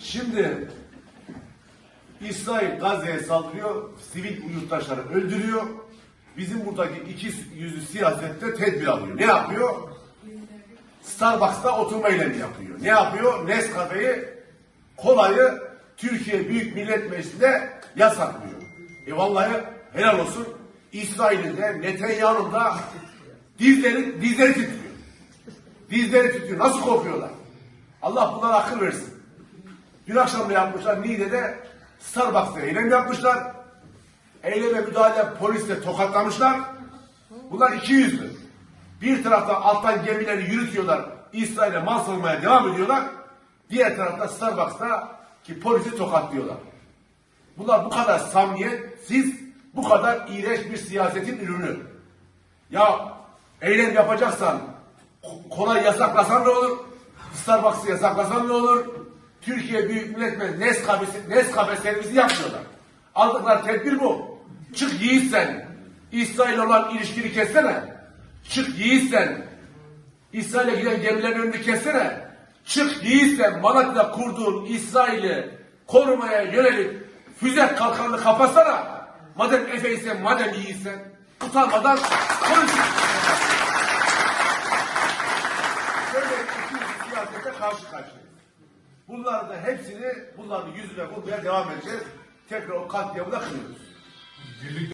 Şimdi İsrail Gazze'ye saldırıyor, sivil yurttaşları öldürüyor. Bizim buradaki iki yüzlü siyasette tedbir alıyor. Ne yapıyor? Starbucks'ta oturma eylemi yapıyor. Ne yapıyor? Nescafe'yi, kolayı Türkiye Büyük Millet Meclisi'nde yasaklıyor. E vallahi helal olsun. İsrail'in de Netanyahu'nun da dizleri, dizleri titriyor. Dizleri titriyor. Nasıl korkuyorlar? Allah bunlara akıl versin. Dün akşam ne yapmışlar? Niğde'de Starbucks'ta eylem yapmışlar. Eyleme müdahale polisle tokatlamışlar. Bunlar iki yüzlü. Bir tarafta alttan gemileri yürütüyorlar. İsrail'e mal salmaya devam ediyorlar. Diğer tarafta Starbucks'ta ki polisi tokatlıyorlar. Bunlar bu kadar samimiyetsiz, bu kadar iğrenç bir siyasetin ürünü. Ya eylem yapacaksan ko- kolay yasaklasan ne olur? Starbucks'ı yasaklasan ne olur? Türkiye Büyük Millet Meclisi Nescafe, Nescafe servisi yapmıyorlar. Aldıkları tedbir bu. Çık yiğitsen. İsrail olan ilişkini kessene. Çık yiğitsen. İsrail'e giden gemilerin önünü kessene. Çık yiğitsen Malatya'da kurduğun İsrail'i korumaya yönelik füze kalkanını kapatsana. Madem Efe'ysen, madem yiğitsen utanmadan konuş. Böyle iki siyasete karşı karşıyayız. Bunlar da hepsini bunların yüzüne vurmaya devam edeceğiz. Tekrar o katliamı da kınıyoruz.